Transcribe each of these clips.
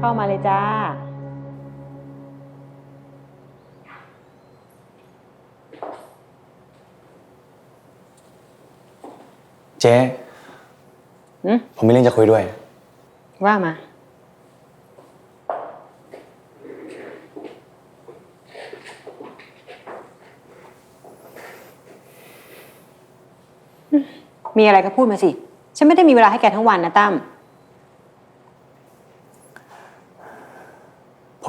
เข้ามาเลยจ้า เจ๊หืม ผมมีเรื่องจะคุยด้วย ว่ามา มีอะไรก็พูดมาสิ ฉันไม่ได้มีเวลาให้แกทั้งวันนะตั้ม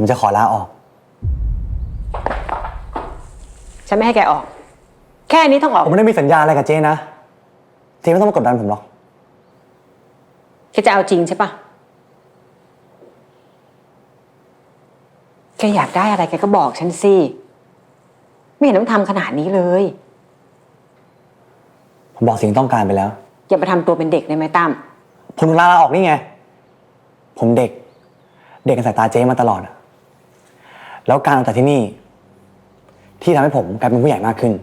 ผมจะขอลาออก ฉันไม่ให้แกออก แค่นี้ต้องออกผมไม่ได้มีสัญญาอะไรกับเจ๊นะเจ๊ไม่ต้องมากดดันผมหรอก แกจะเอาจริงใช่ปะแกอยากได้อะไรแกก็บอกฉันสิ ไม่เห็นต้องทำขนาดนี้เลย ผมบอกสิ่งที่ต้องการไปแล้ว อย่ามาทำตัวเป็นเด็กได้ไหมตั้มผมลาลาออกนี่ไง ผมเด็ก เด็กในสายตาเจ๊มาตลอดอะ แล้วการออกจากที่นี่ ที่ทำให้ผมกลายเป็นผู้ใหญ่มากขึ้น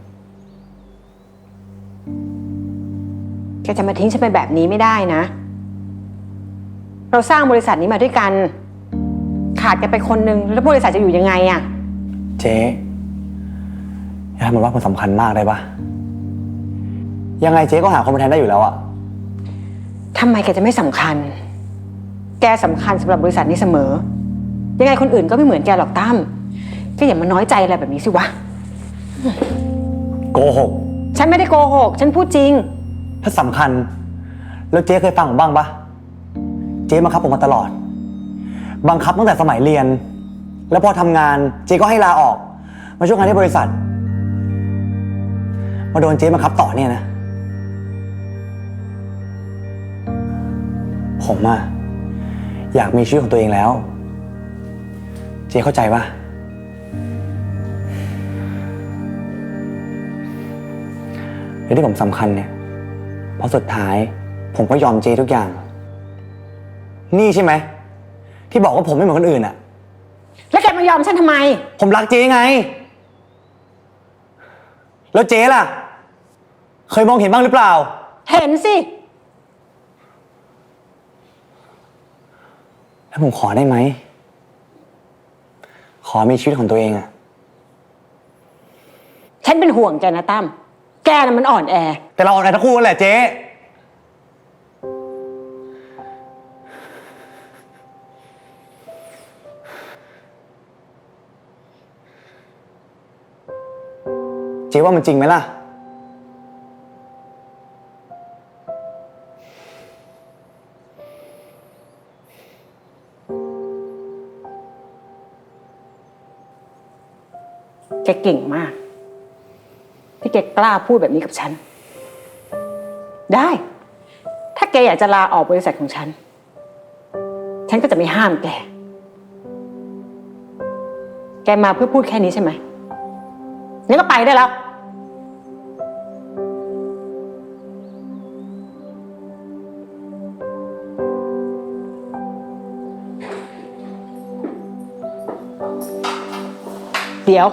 แกจะมาทิ้งฉันไปแบบนี้ไม่ได้นะ เราสร้างบริษัทนี้มาด้วยกัน ขาดแกไปคนนึง แล้วบริษัทจะอยู่ยังไงอะเจ๊อย่าทำเหมือนว่าผมสำคัญมากได้ปะยังไงเจ๊ก็หาคนมาแทนได้อยู่แล้วอะทำไมแกจะไม่สำคัญ แกสำคัญสำหรับบริษัทนี้เสมอ ยังไงคนอื่นก็ไม่เหมือนแกหรอกตั้มแกอย่ามาน้อยใจอะไรแบบนี้สิวะ โกหกฉันไม่ได้โกหก ฉันพูดจริง ถ้าสำคัญ แล้วเจ๊เคยฟังผมบ้างปะเจ๊บังคับผมมาตลอด บังคับตั้งแต่สมัยเรียน แล้วพอทำงานเจ๊ก็ให้ลาออก มาช่วยงานที่บริษัท มาโดนเจ๊บังคับต่อเนี่ยนะ ผมอะอยากมีชีวิตของตัวเองแล้วเจ๊เข้าใจปะเรื่องที่ผมสำคัญเนี่ย เพราะสุดท้ายผมก็ยอมเจทุกอย่าง นี่ใช่ไหม ที่บอกว่าผมไม่เหมือนคนอื่นอะแล้วแกมายอมฉันทำไม ผมรักเจ๊ไง แล้วเจ๊ล่ะ เคยมองเห็นบ้างหรือเปล่า เห็นสิ แล้วผมขอได้ไหมข อมีชีวิตของตัวเองอะฉันเป็นห่วงแกนะตั้ม แกน่ะมันอ่อนแอ แต่เราออกกันทั้งคู่นั่นแหละเจ๊เจ๊ว่ามันจริงไหมล่ะ แกเก่งมาก ที่แกกล้าพูดแบบนี้กับฉัน ได้ ถ้าแกอยากจะลาออกบริษัทของฉัน ฉันก็จะไม่ห้ามแก แกมาเพื่อพูดแค่นี้ใช่ไหมงั้นก็ไปได้แล้วเดี๋ยว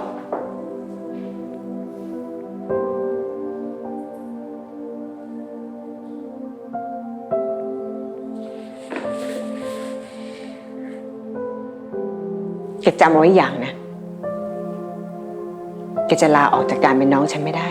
แกจำเอาไว้อย่างนะ แกจะลาออกจากการเป็นน้องฉันไม่ได้